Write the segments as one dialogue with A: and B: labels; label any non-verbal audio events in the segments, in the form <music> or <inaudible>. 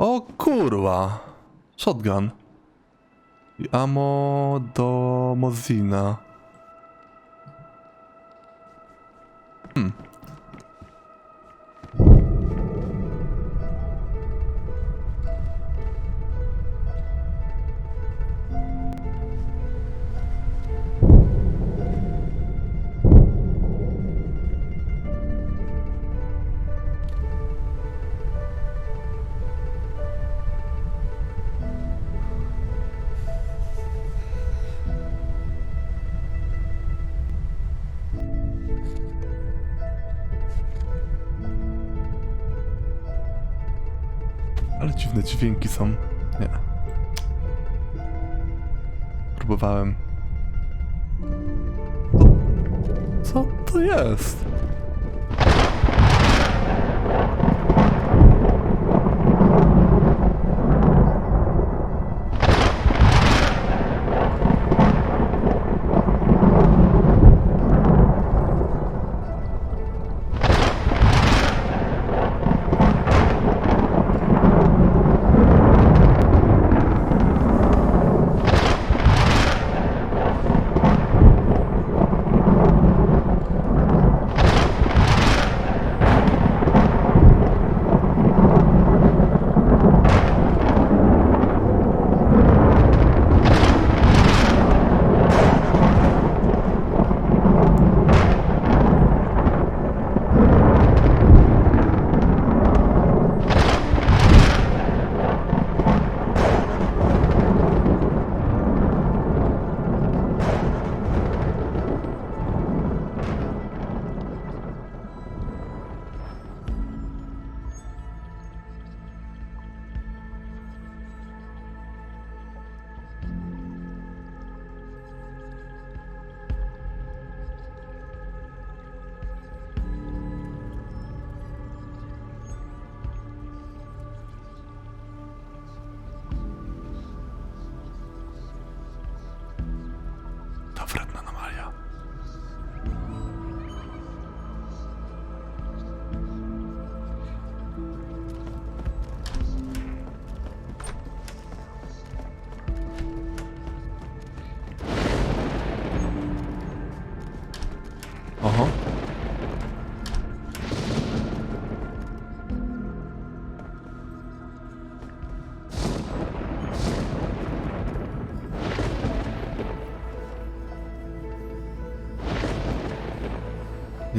A: O kurwa! Shotgun. I ammo do Mozina. Próbowałem. Co to jest?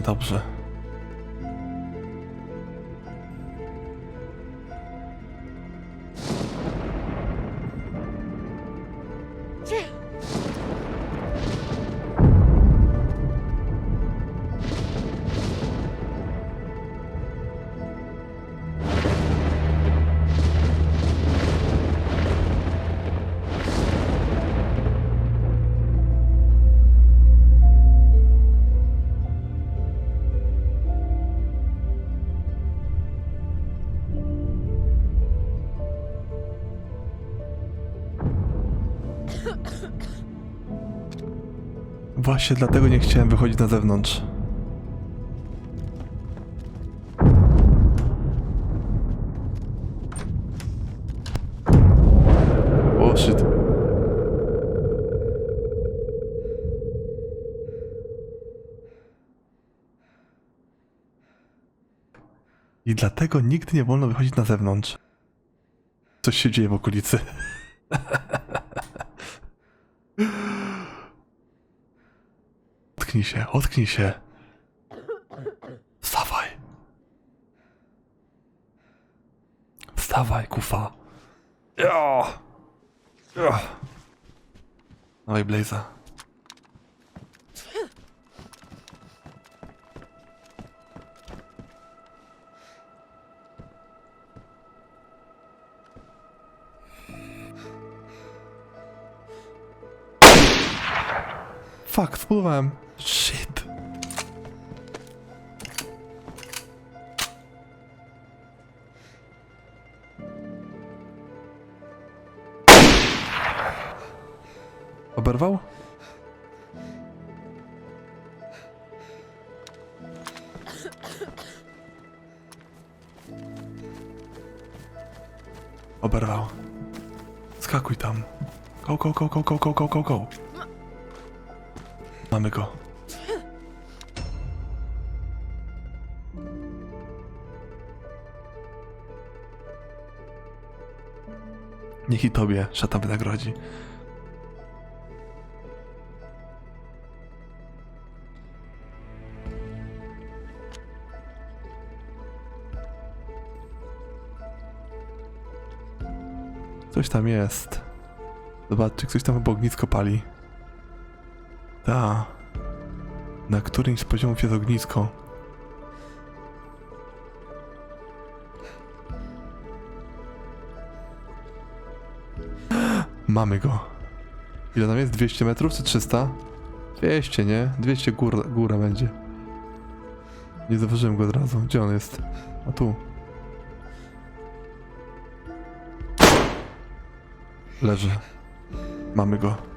A: Dobrze. Właśnie dlatego nie chciałem wychodzić na zewnątrz. I dlatego nigdy nie wolno wychodzić na zewnątrz. Coś się dzieje w okolicy. <laughs> Otknij się, otknij się. Wstawaj. Wstawaj, kufa. Ja. Dawaj, Blaza. Fuck, spływałem. Shit. Oberwał? Oberwał. Skakuj tam. Go, go, go, go, go, go, go, go, go. Mamy go. Niech i tobie szatan wynagrodzi. Coś tam jest. Zobaczcie, ktoś tam obok ognisko pali. Ta. Na którymś z poziomów jest ognisko. Mamy go. Ile tam jest? 200 metrów czy 300? 200, nie? 200 góra, góra będzie. Nie zauważyłem go od razu. Gdzie on jest? A tu. Leży. Mamy go.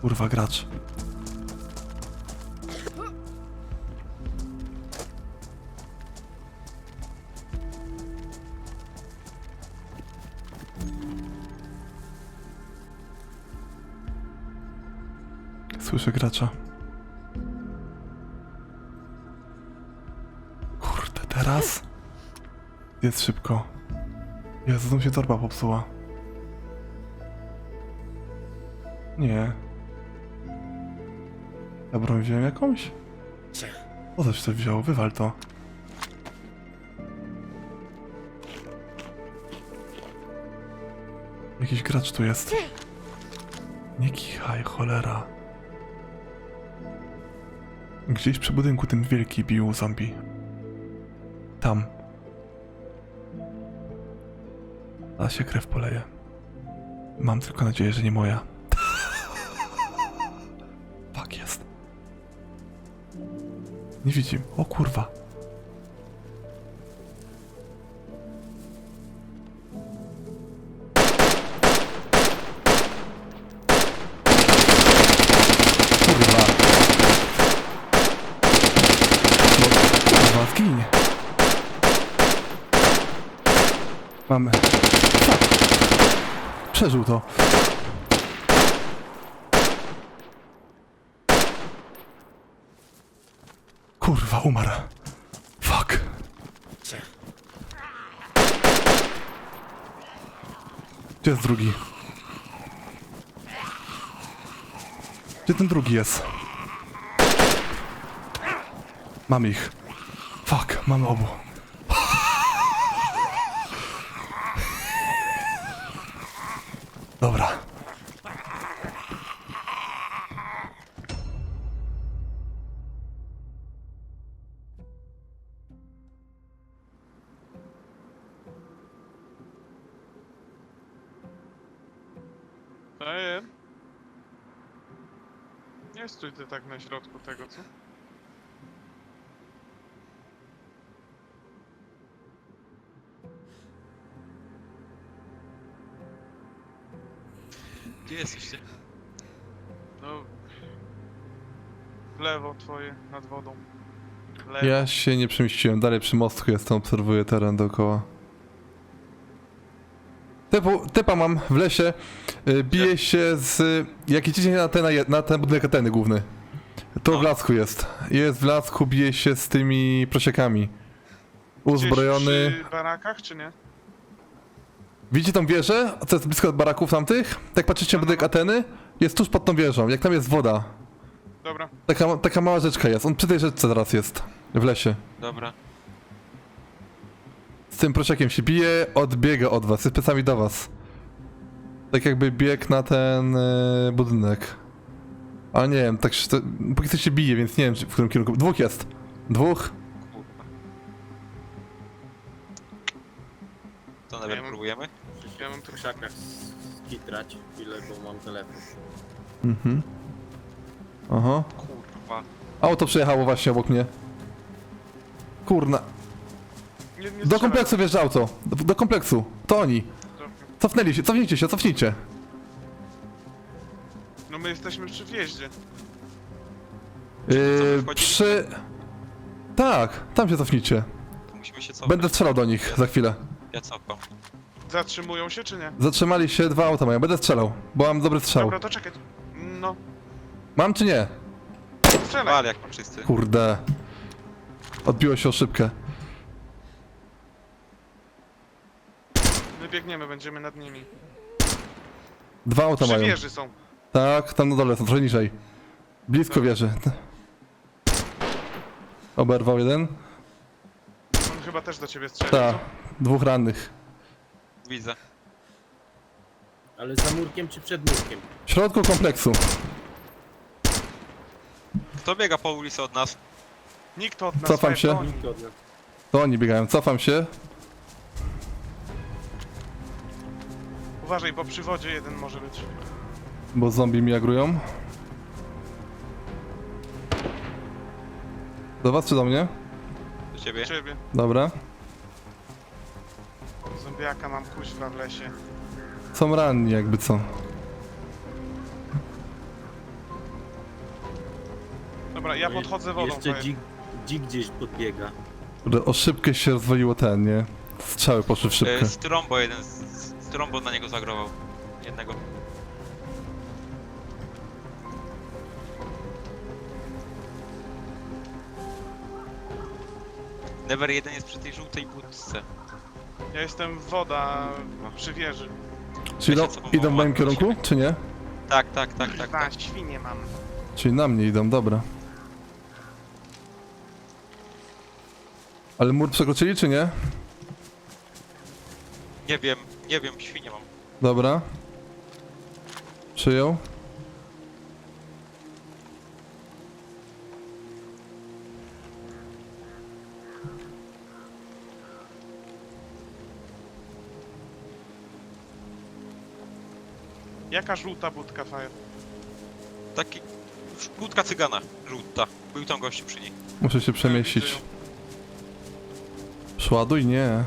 A: Kurwa gracz. Słyszę gracza. Kurde, teraz? Jest szybko. Jezu, znowu się torba popsuła. Nie. Ja broń wziąłem jakąś? O, też to wziął, wywal to. Jakiś gracz tu jest. Nie kichaj, cholera. Gdzieś przy budynku ten wielki bił zombie. Tam. A się krew poleje. Mam tylko nadzieję, że nie moja. Nie widzi. O kurwa. Kurwa. No, kurwa, zgiń. Mamy. Przeżył to. Kurwa, umarł. Fuck. Gdzie jest drugi? Gdzie ten drugi jest? Mam ich. Fuck, mamy obu.
B: Ej. Nie stój ty tak na środku tego, co?
C: Gdzie jesteście?
B: No... W lewo twoje, nad wodą. Lewo.
A: Ja się nie przemieściłem. Dalej przy mostku jestem, obserwuję teren dookoła. Typu, typa mam w lesie. y, Bije się z... Jak idziecie na ten, na ten budynek anteny główny. To w lasku jest. Jest w lasku, bije się z tymi prosiekami.
B: Gdzieś
A: Uzbrojony.
B: przy barakach, czy nie?
A: Widzicie tą wieżę? Co jest blisko od baraków tamtych? Tak patrzycie na budynek Ateny? Jest tuż pod tą wieżą. Jak tam jest woda.
B: Dobra.
A: Taka, taka mała rzeczka jest. On przy tej rzeczce teraz jest. W lesie.
C: Dobra.
A: Z tym prosiakiem się bije, odbiega od was, jest plecami do was. Tak jakby biegł na ten e, budynek. A nie wiem, tak się, to, póki co się bije, więc nie wiem czy- w którym kierunku. Dwóch jest. Dwóch.
C: Kurwa. To nawet
B: mam-
C: próbujemy?
B: Ja mam
D: krzakach skitrać chwilę, bo mam telefon.
A: Mhm. Aha.
C: Kurwa.
A: Auto przejechało właśnie obok mnie. Kurna.
B: Nie, nie
A: Do
B: strzelaj.
A: kompleksu wjeżdża auto. Do, do kompleksu. To oni. Cofnęli się, cofnijcie się, cofnijcie.
B: No my jesteśmy przy wjeździe.
A: Yy, przy... Tak, tam się cofnijcie.
C: To musimy się cofać.
A: Będę strzelał do nich za chwilę.
C: Ja cofam.
B: Zatrzymują się czy nie?
A: Zatrzymali się, dwa auta mają. Będę strzelał, bo mam dobry strzał.
B: Dobra, to czekaj. No,
A: Mam czy nie?
B: strzelaj.
C: Wal jak czysty.
A: Kurde. Odbiło się o szybkę.
B: My biegniemy, będziemy nad nimi.
A: Dwa auta
B: Przy
A: mają.
B: wieży są.
A: Tak, tam na dole są, trochę niżej. Blisko
B: Dobra.
A: wieży. Oberwał jeden.
B: On chyba też do ciebie strzeli.
A: Tak,
B: co?
A: dwóch rannych.
C: Widzę.
D: Ale za murkiem czy przed murkiem?
A: W środku kompleksu.
C: Kto biega po ulicy od nas?
B: Nikt od nas
A: Cofam
B: nie
A: się.
B: broni.
D: Nikt od nas.
A: To oni biegają, cofam się.
B: Uważaj, bo przy wodzie jeden może być.
A: Bo zombie mi agrują. Do was czy do mnie?
C: Do ciebie?
B: Ciebie.
A: Dobra.
B: Zombiaka mam kuźwa w lesie.
A: Są ranni jakby co.
B: Dobra, ja
D: No
B: podchodzę wodą.
D: Jeszcze dzik, dzik gdzieś podbiega.
A: Kurde, O szybkę się rozwoiło ten, nie? Strzały poszły w szybkę.
C: E, Strombo jeden. z- Strombo na niego zagrował. Jednego. Never jeden jest przy tej żółtej budce.
B: Ja jestem woda przy wieży.
A: Czy idą,
C: wiecie, co
A: idą w moim kierunku, czy nie?
C: Tak, tak, tak, tak, tak.
B: Kurwa, świnie mam.
A: Czyli na mnie idą, dobra. Ale mur przekroczyli, czy nie?
C: Nie wiem, nie wiem, świnie mam.
A: Dobra. Przyjął.
B: Jaka żółta budka, Fajer?
C: Taki... Budka cygana, żółta. Był tam gościu przy niej.
A: Muszę się przemieścić. Przeładuj? Nie.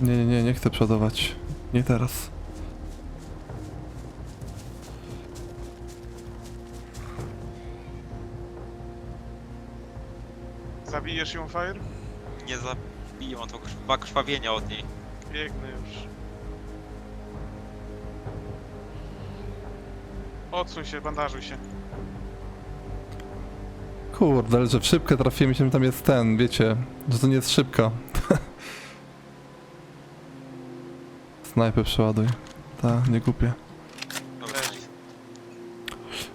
A: Nie, nie, nie, nie chcę przodować. Nie teraz.
B: Zabijesz ją, Fajer?
C: Nie zabiję, mam to chyba krwawienia od niej.
B: Biegnę już. Odsuń się, bandażuj się.
A: Kurde, ale że w szybkę trafiłem, myślałem, że tam jest ten, wiecie, że to nie jest szybka. Snajpę przeładuj. Ta, nie kupię.
C: Dobra.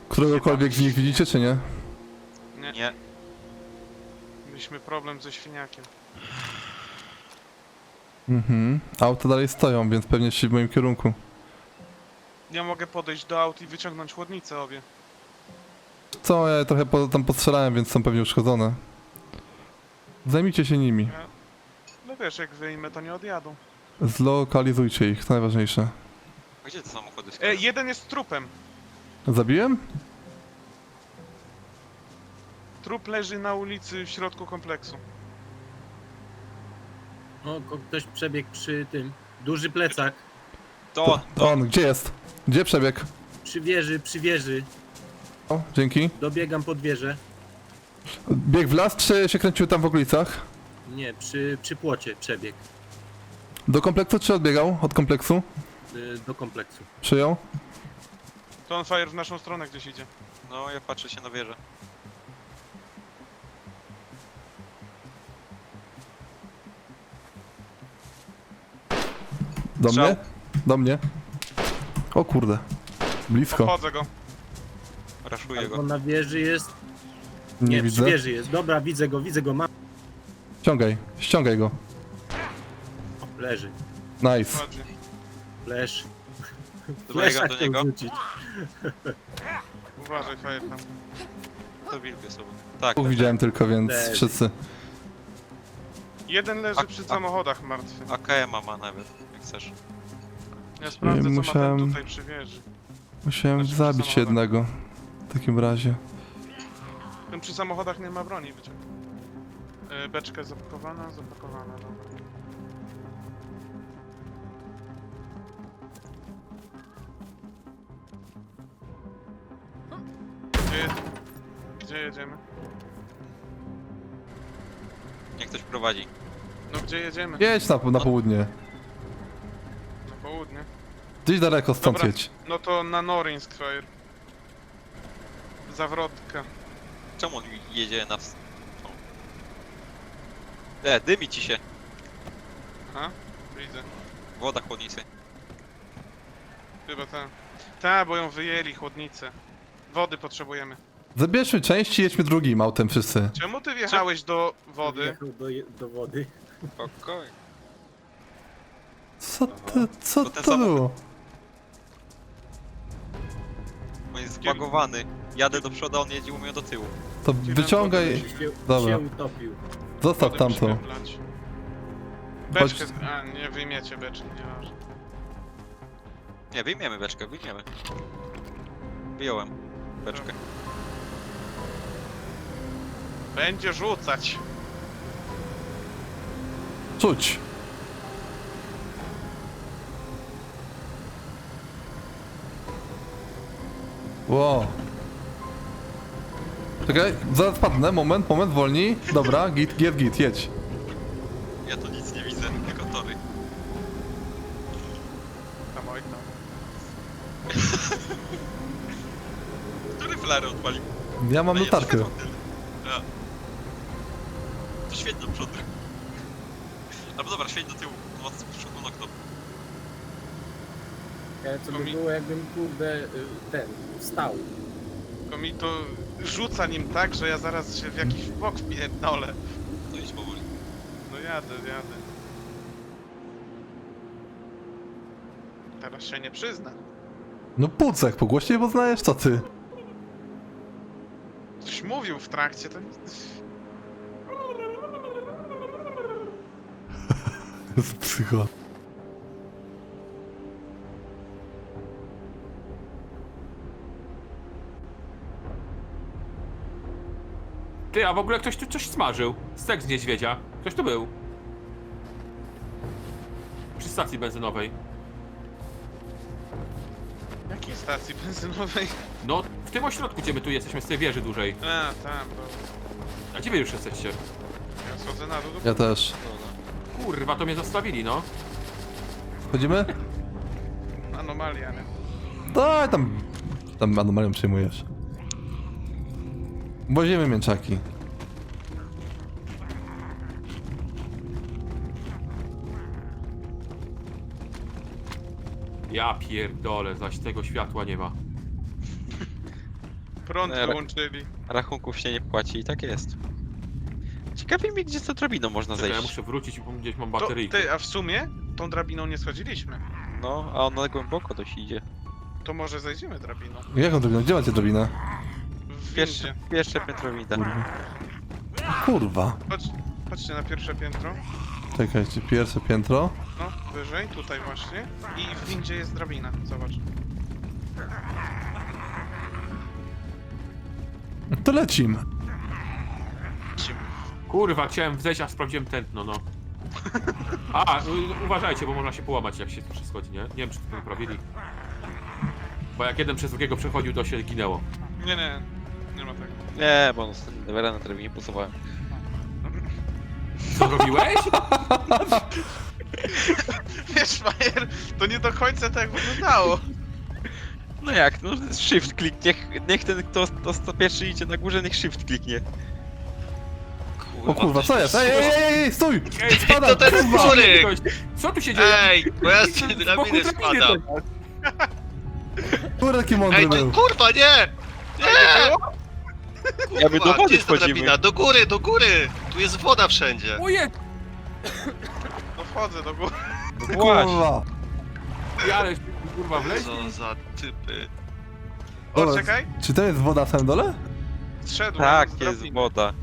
A: Któregokolwiek z nich widzicie, czy nie?
B: Nie,
C: Nie,
B: mieliśmy problem ze świniakiem.
A: Mhm. Auta dalej stoją, więc pewnie szli w moim kierunku.
B: Ja mogę podejść do aut i wyciągnąć chłodnicę obie.
A: Co, ja je trochę po, tam postrzelałem, więc są pewnie uszkodzone. Zajmijcie się nimi.
B: No wiesz, jak wyjmę, to nie odjadą.
A: Zlokalizujcie ich, to najważniejsze.
C: A gdzie te samochody
B: E,
C: stoją?
B: jeden jest trupem.
A: Zabiłem?
B: Trup leży na ulicy w środku kompleksu.
D: O, ko- ktoś przebiegł przy tym. Duży plecak.
C: To on, to on.
A: On, gdzie jest? Gdzie przebieg?
D: Przy wieży, przy wieży.
A: O, dzięki.
D: Dobiegam pod wieżę.
A: Bieg w las, czy się kręcił tam w okolicach?
D: Nie, przy, przy płocie przebieg.
A: Do kompleksu, czy odbiegał od kompleksu?
D: Y, do kompleksu.
A: Przyjął?
B: To on Fire w naszą stronę gdzieś idzie.
C: No, ja patrzę się na wieżę.
A: Do
C: Strzał.
A: mnie? Do mnie. O kurde. Blisko.
B: Obchodzę go.
C: Raszuję
D: Albo
C: go.
D: na wieży jest.
A: Nie,
D: Nie, przy
A: widzę.
D: wieży jest. Dobra, widzę go, widzę go. Mam.
A: Ściągaj, ściągaj go.
D: Leży.
A: Nice.
B: Ładnie.
D: Flesza
C: do
D: chciał
C: niego.
D: rzucić.
B: Uważaj, fajer tam.
C: To wilky sobie. Tak,
A: widziałem tylko, więc
D: Też.
A: wszyscy.
B: Jeden leży
C: A-
B: przy
C: a-
B: samochodach martwy.
C: AKM ma nawet, jak chcesz.
B: Ja sprawdzę, co ma
A: musiałem-
B: ten tutaj przy wieży.
A: Musiałem
B: Znaczy,
A: zabić jednego. W takim razie.
B: Ten przy samochodach nie ma broni, wyciąg. Yy, beczka zapakowana, zapakowana, dobra. Gdzie jedziemy?
C: Niech ktoś prowadzi.
B: No gdzie jedziemy?
A: Jedź na, na południe.
B: Na południe.
A: Gdzieś daleko stąd
B: Dobra.
A: jedź.
B: No to na Norinsk Fire. Zawrotka.
C: Czemu on jedzie na... ws- tą? E, dymi ci się.
B: Aha, widzę.
C: Woda chłodnicy.
B: Chyba ta. Ta, bo ją wyjęli, chłodnicę. Wody potrzebujemy.
A: Zabierzmy części, jedźmy drugim autem wszyscy.
B: Czemu ty wjechałeś do wody?
D: Wjechał do, je- do wody.
C: Spokojnie.
A: Co to, co
C: To ten
A: to
C: samochód.
A: było?
C: On jest zbagowany. Jadę do przodu, a on jedzie u mnie do tyłu.
A: To wyciągaj,
D: Się,
A: Dobra.
D: się utopił.
A: zostaw
B: Wody
A: tamtą.
B: Beczkę, a nie wyjmiecie beczki, nieważne.
C: Nie, wyjmiemy beczkę, wyjmiemy. Wyjąłem beczkę.
B: Będzie rzucać.
A: Czuć. Wow. Czekaj, zaraz padnę, moment, moment, wolniej. Dobra, git, git, git, jedź.
C: Ja to nic nie widzę, tylko tory.
B: Tam oj tam. <laughs>
C: Który flary odpalił?
A: Ja mam
C: A nie,
A: latarkę.
C: światło tyle. A. To świeć do przodu. Świeć do tyłu. Z przodu na kto.
D: E, Co by
B: Komi-
D: było jakbym kurde y, ten wstał.
B: Tylko mi to rzuca nim tak, że ja zaraz się w jakiś bok wpierdolę.
C: To idź powoli.
B: No jadę, jadę. Teraz się nie przyzna.
A: No pucek, pogłośnie poznajesz, co ty?
B: Coś mówił w trakcie, to...
A: Z psycho.
E: Ty, a w ogóle ktoś tu coś smażył. Stek z niedźwiedzia. Ktoś tu był. Przy stacji benzynowej.
B: Jakiej stacji benzynowej?
E: No, w tym ośrodku, gdzie my tu jesteśmy, z tej wieży dużej.
B: A, tam, dobra.
E: A gdzie wy już jesteście?
B: Ja schodzę na dół.
A: Ja też.
E: Kurwa, to mnie zostawili, no.
A: Chodzimy?
B: Anomalia, nie?
A: Daj tam. Tam anomalią przyjmujesz. Wozimy mięczaki.
E: Ja pierdolę, zaś tego światła nie ma.
B: Prąd
C: ale-
B: wyłączyli.
C: Rachunków się nie płaci i tak jest. Ciekawi mnie, gdzie z tą drabiną można
E: Czekaj, ja
C: zejść.
E: muszę wrócić, bo gdzieś mam
B: To,
E: bateryjkę.
B: ty, a w sumie tą drabiną nie schodziliśmy.
C: No, a ona głęboko dość idzie.
B: To może zejdziemy drabiną.
A: Jaką drobinę? Gdzie macie drobinę?
B: W
C: Pierwsze,
B: windzie.
C: pierwsze piętro winda.
A: Kurwa.
B: Chodź, chodźcie na pierwsze piętro.
A: Czekajcie, pierwsze piętro.
B: No, wyżej, tutaj właśnie. I w windzie jest drabina, zobacz.
A: To lecim.
E: Kurwa, chciałem wzejść, a sprawdziłem tętno, no. A, u- uważajcie, bo można się połamać, jak się tu przeschodzi, nie? Nie wiem, czy to naprawili. Bo jak jeden przez drugiego przechodził, to się ginęło.
B: Nie, nie, nie ma tego.
C: Nie, bo no, na drabinie pusowałem.
E: Co robiłeś?
B: Wiesz, Majer, to nie do końca tak wyglądało.
C: No jak, no shift klik, niech, niech ten kto, kto, kto pierwszy idzie na górze, niech shift kliknie.
A: O kurwa, co jest? Ej, ej, ej, ej, stój!
E: Ej,
A: Spadam,
F: to ten
A: kurwa!
E: Co tu się dzieje?
F: Ej, bo ja z tej drabiny spadam. <laughs>
A: Kurde, taki mądry
F: Ej, to,
A: był.
F: kurwa, nie! Nie!
C: Ja my do
F: Kurwa,
C: wody
F: gdzie jest ta
C: wchodzimy.
F: drabina? Do góry, do góry! Tu jest woda wszędzie.
E: Ojej,
B: No wchodzę do góry.
C: Właśnie.
A: Kurwa.
E: ale kurwa wleźli.
F: Co za typy.
B: O,
A: Dobra,
B: czekaj.
A: Czy tam jest woda w samym dole?
B: Zszedłem
G: Tak, jest
B: drabiny.
G: woda.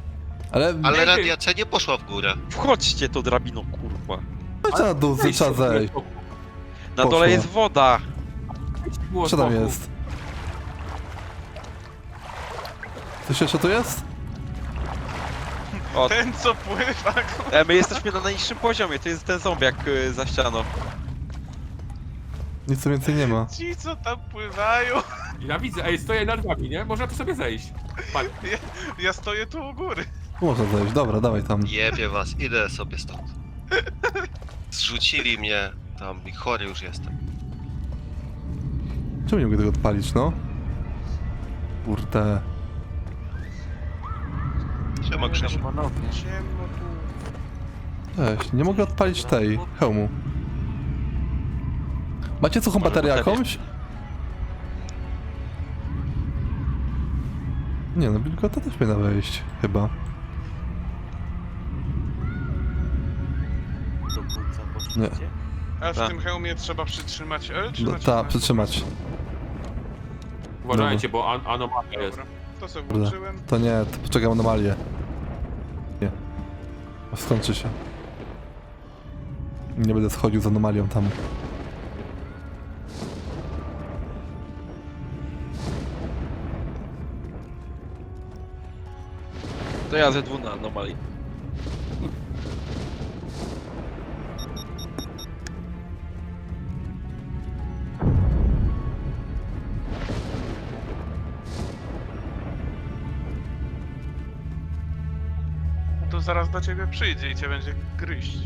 A: Ale
F: Ale
E: Nie,
F: radiacja nie poszła w górę.
G: Wchodźcie to drabiną, kurwa.
A: chodź na dół,
E: Weź
A: trzeba zejść.
E: to,
G: Na
A: Poszło.
G: dole jest woda.
E: było
A: Co tam jest? Coś jeszcze tu jest?
G: O,
B: Ten co pływa, kurwa.
G: e, my jesteśmy na najniższym poziomie, to jest ten zombiak y, za ścianą.
A: Nic tu więcej nie ma.
B: Ci co tam pływają.
E: Ja widzę, ej, stoję nad wami, nie? Można tu sobie zejść. Patrz,
B: Ja stoję tu u góry.
A: Można zejść, dobra, dawaj tam.
F: Jebie was, idę sobie stąd. Zrzucili mnie tam i chory już jestem.
A: Czemu nie mogę tego odpalić, no? Kurde.
F: Siema Krzysiu.
B: Ciemno tu.
A: Cześć, nie mogę odpalić tej, hełmu. Macie suchą baterię jakąś? Nie no, wilgota też powinna wejść, chyba. Nie.
B: A w
G: Tak.
B: tym hełmie trzeba przytrzymać L czy
A: No,
B: nacisnąć?
A: ta, przytrzymać.
E: uważajcie, bo an anomalia jest.
B: Dobra, to sobie
A: Kurde.
B: włączyłem.
A: To nie, to poczekam anomalię. Nie. Skończy się. Nie będę schodził z anomalią tam.
G: To ja ze dwu na anomalii.
B: Zaraz do ciebie przyjdzie i cię będzie gryźć.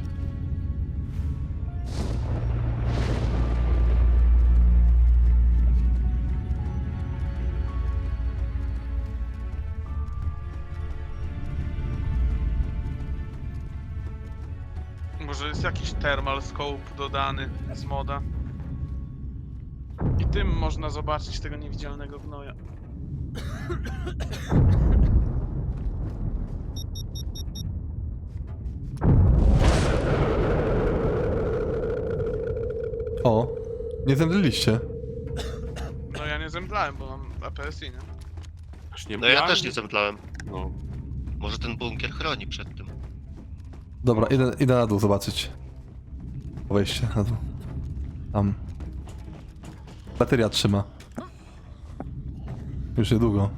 B: Może jest jakiś thermal scope dodany z moda. I tym można zobaczyć tego niewidzialnego gnoja.
A: O, nie zemdleliście.
B: No ja nie zemdlałem, bo mam APS-i, nie?
E: Aż nie
F: No ja też nie zemdlałem.
E: No.
F: Może ten bunkier chroni przed tym.
A: Dobra, idę, idę na dół zobaczyć. Wejście na dół. Tam. Bateria trzyma. Już niedługo.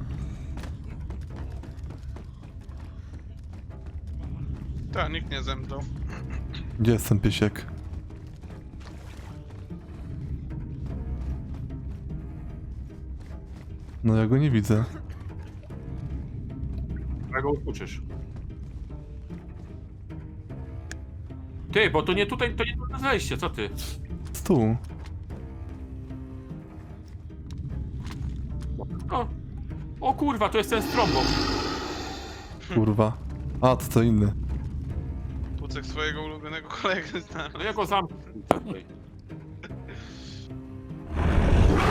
B: Tak, nikt nie zemdlał.
A: Gdzie jest ten piesiek? No ja go nie widzę.
E: Jak go uczysz. Ty, bo to nie tutaj, to nie tu na zejście, co ty?
A: Z tu.
E: O, o kurwa, to jest ten strombok.
A: Kurwa. A, to co inny.
B: Pucek swojego ulubionego kolegę znalazł.
E: No ja go zamknę.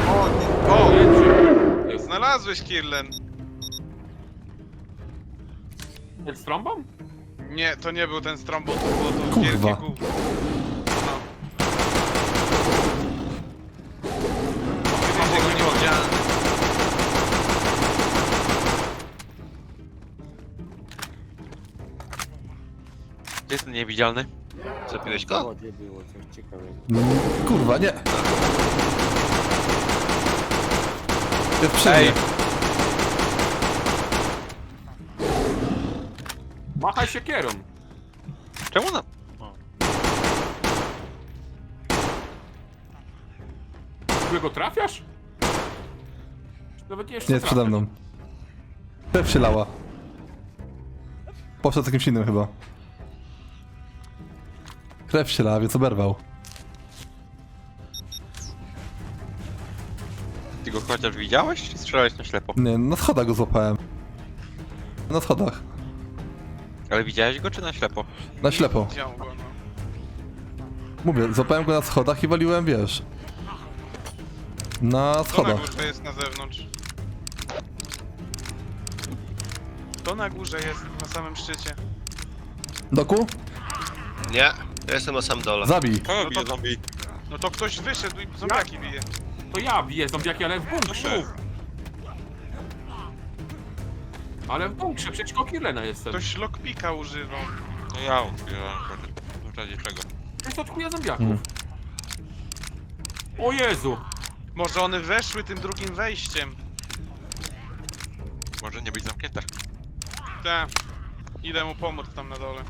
B: O!
E: Jest
B: Znalazłeś Kirlen!
E: ten strombom?
B: Nie, to nie był ten strombo, to było to
A: Kurwa.
B: wielkie gówno. No. Kiedyś.
G: Gdzie jest ten niewidzialny?
F: Zabiłeś go?
D: było coś ciekawego.
A: Mm, Kurwa, nie. Jest przy
G: Ej.
A: mnie.
E: Machaj się kierą.
G: Czemu na...
E: Czy go trafiasz? Nawet nie jeszcze
A: Nie, jest przede mną. Krew się lała. Poszedł z jakimś innym chyba. Krew się lała, więc oberwał.
G: Chociaż widziałeś, czy strzelałeś na ślepo?
A: Nie, na schodach go złapałem. Na schodach.
G: Ale widziałeś go, czy na ślepo?
A: Na ślepo.
B: Widział go, no.
A: Mówię, złapałem go na schodach i waliłem, wiesz. Na
B: To na
A: schodach.
B: górze jest na zewnątrz. To na górze jest, na samym szczycie.
A: Doku?
F: Nie, ja jestem na sam dole.
A: Zabij.
G: Kogo
B: No
G: bije
B: to-
G: zombie?
B: No to ktoś wyszedł i zombiaki bije.
E: To ja biję zombiaki, ale w bunkrze. Ale w bunkrze, przecież kokirlena jestem.
B: Ktoś lockpika używał.
C: No ja otwierałem w razie czego.
E: To jest od chuja zombiaków.
A: Mm.
E: O Jezu!
B: Może one weszły tym drugim wejściem.
C: Może nie być zamknięte.
B: Tak. Idę mu pomóc tam na dole.